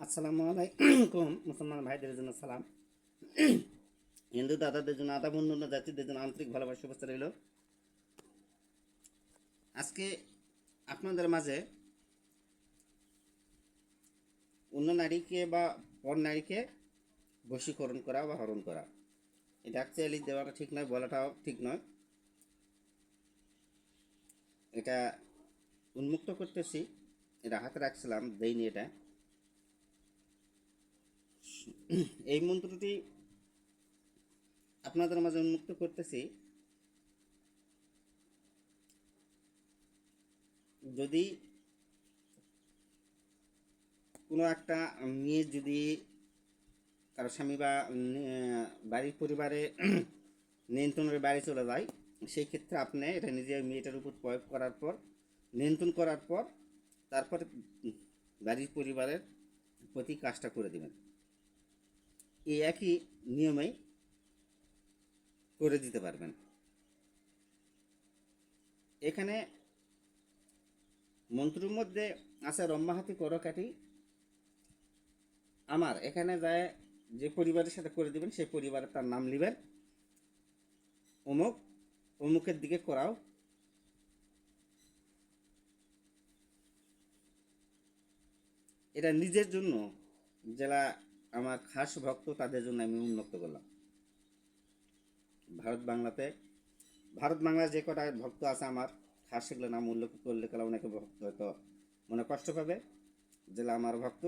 আসসালামু আলাইকুম। মুসলমান ভাইদের জন্য সালাম। হিন্দু দাদাদের জন্য আদা বন্ধু জাতিদের জন্য আন্তরিক ভালোবাসা, শুভেচ্ছা রইল। আজকে আপনাদের মাঝে অন্য নারীকে বা পর নারীকে বশীকরণ করা বা হরণ করা। এটা অ্যাকচুয়ালি দেওয়াটা ঠিক নয়, বলাটাও ঠিক নয়। এটা উন্মুক্ত করতেছি, এটা হাতে রাখছিলাম, দেইনি এটা। এই মন্ত্রটি আপনাদের মাঝে উন্মুক্ত করতেছি। যদি কোনো একটা মেয়ে যদি কারও স্বামী বা বাড়ির পরিবারে নিয়ন্ত্রণের বাড়ি চলে যায়, সেই ক্ষেত্রে আপনি এটা নিজের মেয়েটার উপর প্রয়োগ করার পর, নিয়ন্ত্রণ করার পর তারপরে বাড়ির পরিবারের প্রতি কাজটা করে দেবেন। এই একই নিয়মেই করে দিতে পারবেন। এখানে মন্ত্রের মধ্যে আছে, রম্মাহাতি করকাটি আমার এখানে যায় যে পরিবারের সাথে করে দিবেন, সেই পরিবারের তার নাম নেবেন অমুক, অমুকের দিকে করাও। এটা নিজের জন্য যারা আমার খাস ভক্ত তাদের জন্য আমি উন্মুক্ত করলাম। ভারত বাংলাতে, ভারত বাংলার যে কটা ভক্ত আছে আমার, খাস সেগুলো নাম উল্লেখ করলে গেলে অনেকে ভক্ত হয়তো মনে কষ্ট পাবে? যেটা আমার ভক্ত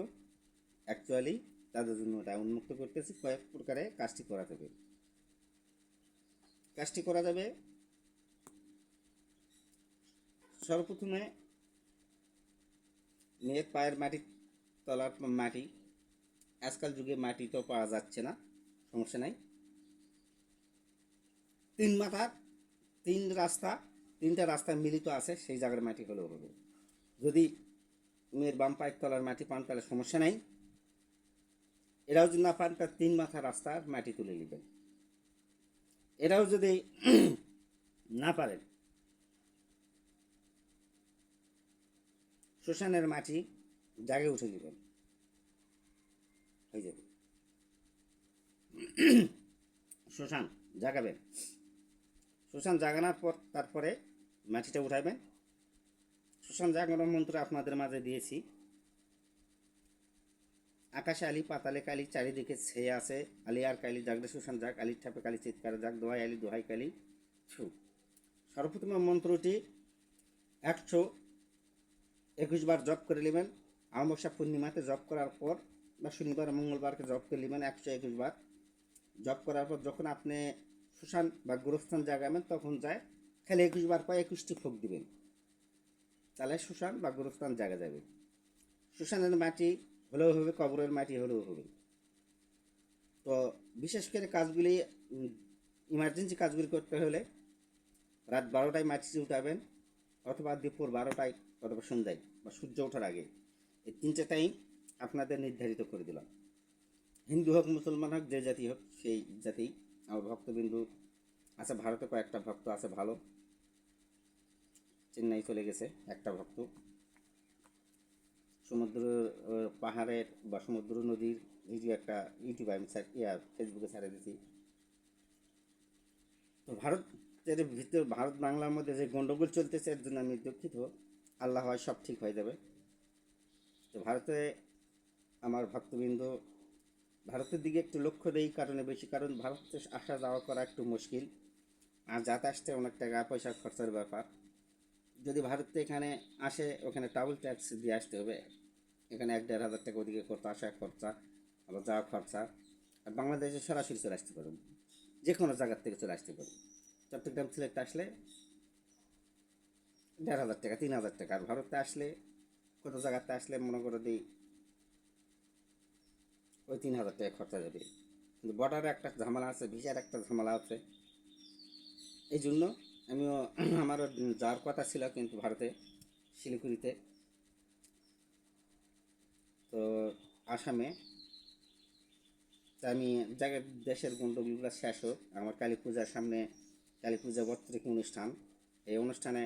অ্যাকচুয়ালি তাদের জন্য এটা উন্মুক্ত করতেছি, কয়েক প্রকারে কাজটি করা যাবে। কাজটি করা যাবে, সর্বপ্রথমে মেয়ের পায়ের মাটি, তলার মাটি আজকাল যুগে মাটি তো পাওয়া যাচ্ছে না, সমস্যা নাই। তিন মাথার তিন রাস্তা, তিনটা রাস্তা মিলিত আছে, সেই জায়গার মাটি হলেও হবে। যদি মেয়ের বাম পায়ের তলার মাটি পান, তাহলে সমস্যা নাই। এরাও যদি না পান তার তিন মাথা রাস্তার মাটি তুলে নেবেন। এরাও যদি না পারেন, শ্মশানের মাটি জাগে উঠে নেবেন। হয়ে যাবে শ্মশান জাগাবেন শ্মশান জাগানোর পর তারপরে মাটিটা উঠাবেন শ্মশান জাগানোর মন্ত্র আপনাদের মাঝে দিয়েছি। আকাশে আলি পাতালে কালি চারিদিকে ছেয়ে আছে। আলি আর কালি জাগরে শ্মশান জাগ আলির ঠাপে কালি চিৎকার জাগ দোহাই আলি দোহাই কালি ছু। সর্বপ্রথম মন্ত্রটি একশো একুশ বার জপ করে নেবেন। আমাবস্যা পূর্ণিমাতে জপ করার পর বা শনিবার মঙ্গলবারকে জব করে নেবেন একশো একুশ বার। জপ করার পর যখন আপনি শ্মশান বা গোরস্থান জাগাবেন তখন যায়, খালি একুশ বার পর একুশটি ফোক দিবেন। তাহলে শ্মশান বা গোরস্থান জায়গা যাবে। শ্মশানের মাটি হলেও হবে, কবরের মাটি হলেও হবে। তো বিশেষ করে কাজগুলি ইমার্জেন্সি কাজগুলি করতে হলে রাত বারোটায় মাটি উঠাবেন, অথবা দুপুর বারোটায় অথবা সন্ধ্যায়, বা সূর্য ওঠার আগে। এই তিনটে টাইম আপনাদের নির্ধারিত করে দিলাম। হিন্দু হোক, মুসলমান হোক, যে জাতি হোক, সেই জাতি। আমার ভক্তবিন্দু আছে, ভারতে কয়েকটা ভক্ত আছে, ভালো। চেন্নাই চলে গেছে একটা ভক্ত। সমুদ্র পাহাড়ের বা সমুদ্র নদীর ভিডিও একটা ইউটিউবে, আমি ছাড়- ইয়া ফেসবুকে ছাড়ে দিয়েছি তো ভারতের ভিতর, ভারত বাংলার মধ্যে যে গণ্ডগোল চলতেছে, এর জন্য আমি দুঃখিত। আল্লাহ হয়, সব ঠিক হয়ে যাবে। তো ভারতে আমার ভক্তবৃন্দ, ভারতের দিকে একটু লক্ষ্য দেই, কারণে বেশি, কারণ ভারতে আসা যাওয়া করা একটু মুশকিল। আর যাতে আসতে অনেক টাকা পয়সা খরচার ব্যাপার। যদি ভারতে এখানে আসে, ওখানে ট্রাভেল ট্যাক্স দিয়ে আসতে হবে। এখানে এক দেড় হাজার টাকা ওদিকে করতে আসা খরচা, আবার যাওয়া খরচা। আর বাংলাদেশে সরাসরি চলে আসতে পারবেন যে কোনো জায়গার থেকে চলে আসতে পারবেন চট্টগ্রাম সিলেক্ট আসলে দেড় হাজার টাকা, তিন হাজার টাকা। আর ভারতে আসলে কত জায়গাতে আসলে মনে করে দিই ওই তিন হাজার টাকা খরচা যাবে। কিন্তু বর্ডারে একটা ঝামেলা আছে ভিসার একটা ঝামেলা আছে। এই জন্য আমিও আমারও যাওয়ার কথা ছিল কিন্তু ভারতে, শিলিগুড়িতে। তো আসামে আমি জায়গায় দেশের গণ্ডগুলো শেষ হোক, আমার কালী পূজার সামনে, কালী পূজা বত্রিক অনুষ্ঠান? এই অনুষ্ঠানে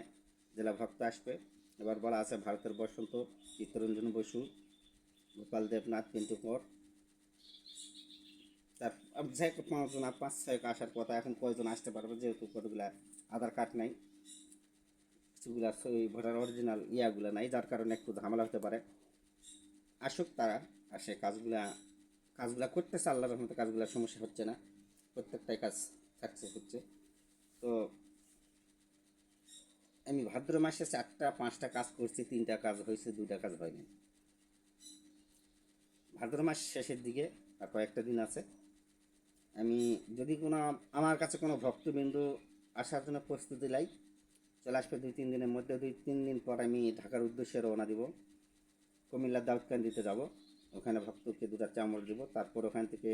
জেলা ভক্ত আসবে। এবার বলা আছে ভারতের বসন্ত, চিত্তরঞ্জন বসু, গোপাল দেবনাথ, পিন্টু কর তার পাঁচজন পাঁচ, ছয় আসার কথা, এখন কয়জন আসতে পারবে? যেহেতু কতগুলা আধার কার্ড নাই, কিছুগুলা সই ভোটার অরিজিনাল ইয়াগুলা নাই, যার কারণে একটু ঝামেলা হতে পারে। আসুক তারা, আর সে কাজগুলা কাজগুলা করতেছে আল্লাহর রহমতে কাজগুলা সমস্যা হচ্ছে না। প্রত্যেকটাই কাজ সাকসেস হচ্ছে। তো আমি ভাদ্র মাসে চারটা, পাঁচটা কাজ করছি, তিনটা কাজ হয়েছে, দুইটা কাজ হয়নি। ভাদ্র মাস শেষের দিকে আর কয়েকটা দিন আছে। আমি যদি কোনো, আমার কাছে কোনো ভক্তবিন্দু আসার জন্য প্রস্তুতি লাই, চলে আসবে দুই, তিন দিনের মধ্যে, দুই, তিন দিন পর আমি ঢাকার উদ্দেশ্যে রওনা দিব। কুমিল্লার দাউদকান্দিতে যাব, ওখানে ভক্তকে দুটা চামড় দিব, তারপর ওখান থেকে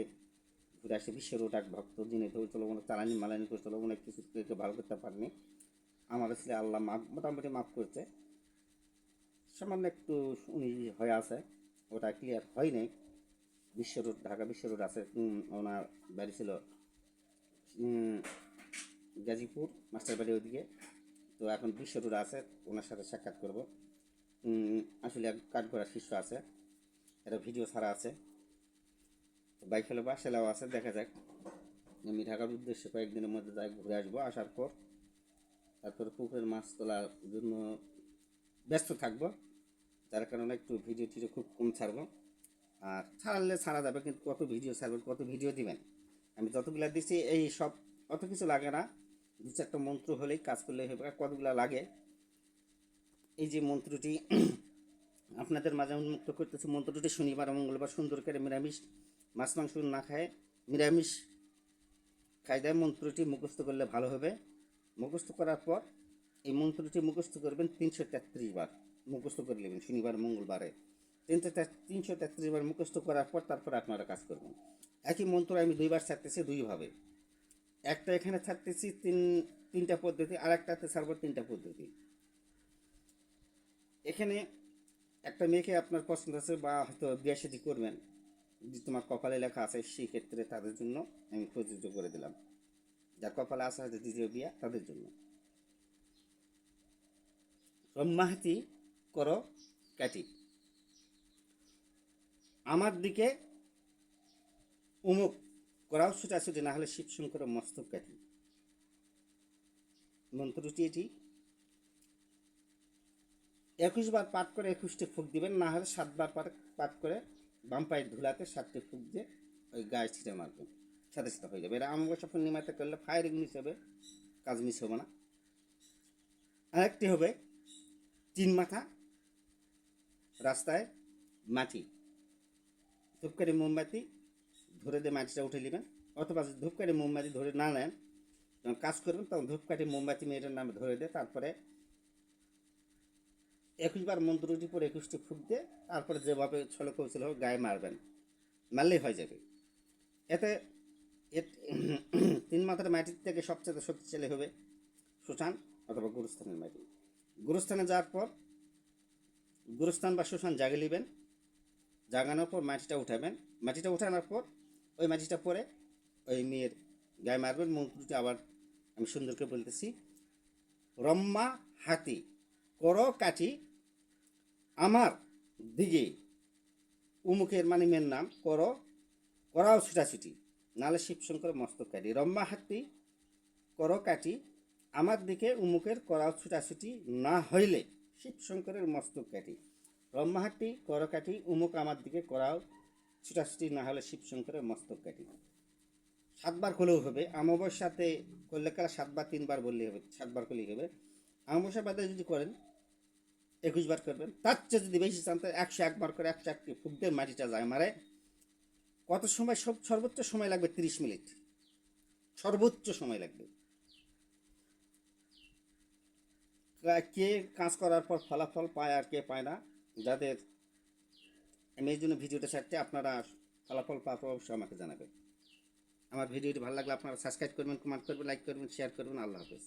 ঘুরে আসে বিশ্বের এক ভক্ত, যিনি তো চলো কোনো চালানি মালানি করে চলো অনেক কিছু ভালো করতে পারেনি। আমার আসলে আল্লাহ মাফ, মোটামুটি মাফ করছে। সামান্য একটু উনি হয়ে আছে, ওটা ক্লিয়ার হয় নাই বিশ্ব রোড ঢাকা বিশ্ব রোড আছে ওনার বাড়ি ছিল গাজীপুর মাস্টার বাড়ি ওইদিকে। তো এখন বিশ্ব রোড আছে ওনার সাথে সাক্ষাৎ করব। আসলে এক কাঠগড়া শিষ্য আছে এটা ভিডিও ছাড়া আছে। বাইক ফেলে বাসালাও আছে দেখা যাক। আমি ঢাকার উদ্দেশ্যে কয়েকদিনের মধ্যে যাই ঘুরে আসব আসার পর। তারপরে পুকুরের মাছ তোলার জন্য ব্যস্ত থাকব। যার কারণে একটু ভিডিও টিডিও খুব কম ছাড়বো। আর ছাড়লে ছাড়া যাবে, কিন্তু কত ভিডিও ছাড়বেন, কত ভিডিও দিবেন? আমি যতগুলা দিচ্ছি এই সব অত কিছু লাগে না। দু চারটা মন্ত্র হলেই কাজ করলে হবে কতগুলা লাগে? এই যে মন্ত্রটি, আপনাদের মাঝে উন্মুক্ত করতেছে। মন্ত্রটি শনিবার, মঙ্গলবার, সুন্দর করে নিরামিষ। মাছ, মাংস না খায়, নিরামিষ কায়দায় মন্ত্রটি মুখস্থ করলে ভালো হবে। মুখস্থ করার পর এই মন্ত্রটি মুখস্থ করবেন তিনশো তেত্রিশ বার। মুখস্থ করে নেবেন শনিবার, মঙ্গলবারে। তিনশো তিনশো তেত্রিশ বার মুখস্থ করার পর তারপর আপনারা কাজ করবেন। একই মন্ত্র আমি দুইবার ছাড়তেছি দুইভাবে। একটা এখানে ছাড়তেছি তিন, তিনটা পদ্ধতি আর একটাতে ছাড়বো তিনটা পদ্ধতি। এখানে একটা মেয়েকে আপনার পছন্দ আছে বা হয়তো বিয়ে শাদী করবেন, যে তোমার কপালে লেখা আছে সেই ক্ষেত্রে তাদের জন্য আমি প্রযোজ্য করে দিলাম। যার কপালে আসা হয়তো দ্বিতীয় বিয়া, তাদের জন্য। ব্রহ্মাহাতি করো কাটি আমার দিকে উমুক করাও ছুটাছুটি না হলে শিব শঙ্করের মস্তক কাটি মন্ত্রটি এটি, একুশ বার পাঠ করে একুশটি ফুক দিবেন, না হলে সাতবার পাঠ করে বাম পায়ের ধুলাতে সাতটি ফুক দিয়ে ওই গায়ে ছিটে মারবেন। সাথে সাথে হয়ে যাবে। এটা অমাবস্যা পূর্ণিমাতে করলে ফায়ারিং মিস হবে, কাজ মিস হবে না। আরেকটি হবে, তিন মাথা রাস্তায় মাটি। ধূপকারি মোমবাতি ধরে দিয়ে মাটিটা উঠে নেবেন। অথবা ধূপকারি মোমবাতি ধরে না নেন, যখন কাজ করবেন, তখন ধূপকাঠি মোমবাতি মেয়েটার নামে ধরে দিয়ে তারপরে একুশবার মন্ত্রটি পরে একুশটি ফুক দিয়ে তারপরে যেভাবে ছলে কৌশল হবে গায়ে মারবেন। মারলেই হয়ে যাবে। এতে তিন মাথার মাটির থেকে সবচেয়ে শক্তিশালী হবে শ্মশান অথবা গুরুস্থানের মাটি। গুরুস্থানে যাওয়ার পর গুরুস্থান বা শ্মশান জাগে নেবেন। জাগানোর পর মাটিটা উঠাবেন। মাটিটা উঠানোর পর ওই মাটিটা পরে ওই মেয়ের গায়ে মারবেন মন্ত্রটি আবার আমি সুন্দর করে বলতেছি। রম্মা হাতি, কর কাঠি আমার দিকে। উমুকের মানে মেয়ের নাম, কর, করাও ছুটাছুটি। নালে শিবশঙ্কর মস্তক কাটি রম্মা হাতি, কর কাটি আমার দিকে, উমুকের করাও ছুটাছুটি না হইলে শিবশঙ্করের মস্তক কাটি ব্রহ্মাহাটি করকাটি উমুক আমার দিকে করাও ছুটাছুটি না হলে শিবশঙ্করের মস্তক কাটি সাতবার করলেও হবে। অমাবস্যাতে করলে কারা সাতবার, তিনবার বললেই হবে, সাতবার করলেই হবে। অমাবস্যা বাদে যদি করেন একুশ বার করবেন, তার চেয়ে যদি বেশি চান, তাহলে একশো একবার করে একশো একটি ফুটদের মাটিটা যায় মারে। কত সময় সব, সর্বোচ্চ সময় লাগবে তিরিশ মিনিট। সর্বোচ্চ সময় লাগবে। কে কাজ করার পর ফলাফল পায় আর কে পায় না যাদের আমি এই জন্য ভিডিওটা ছাড়তে আপনারা ফলাফল পাওয়া অবশ্যই আমাকে জানাবেন। আমার ভিডিওটি ভালো লাগলে আপনারা সাবস্ক্রাইব করবেন কমেন্ট করবেন লাইক করবেন শেয়ার করবেন। আল্লাহ হাফেজ।